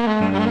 Bu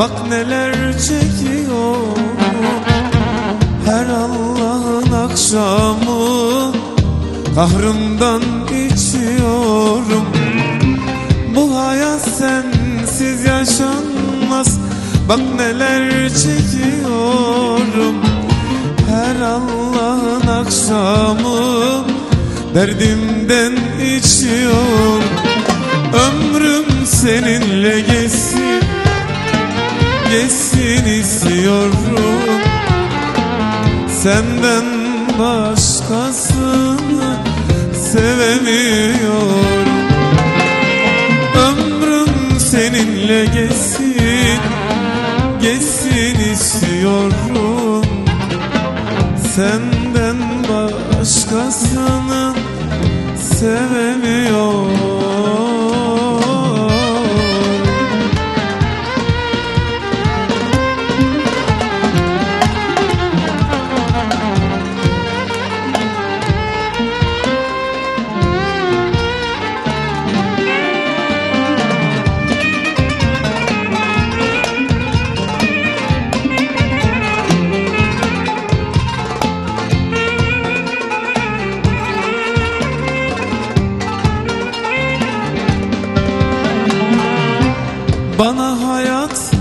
Bak neler çekiyor. Her Allah'ın akşamı Kahrımdan içiyorum. Bu hayat sensiz yaşanmaz. Bak neler çekiyorum. Her Allah'ın akşamı Derdimden içiyorum. Ömrüm seninle geçsin Geçsin istiyorum. Senden başkasını sevemiyorum. Ömrüm seninle geçsin Geçsin istiyorum. Senden başkasını sevemiyorum Bana hayat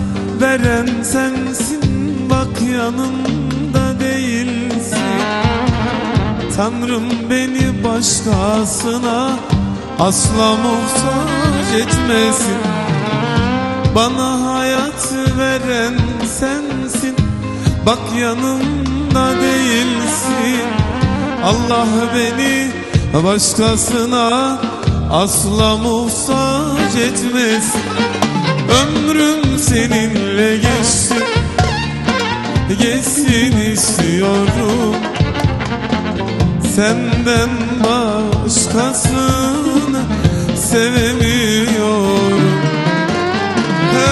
veren sensin Bak yanımda değilsin. Tanrım beni başkasına Asla muhtaç etmesin. Bana hayat veren sensin Bak yanımda değilsin. Allah beni başkasına asla muhtaç etmesin Ömrüm seninle geçsin. Geçsin istiyorum. Senden başkasını sevemiyorum.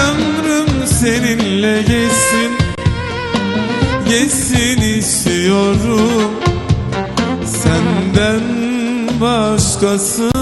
Ömrüm seninle geçsin. Geçsin istiyorum. Senden başkasını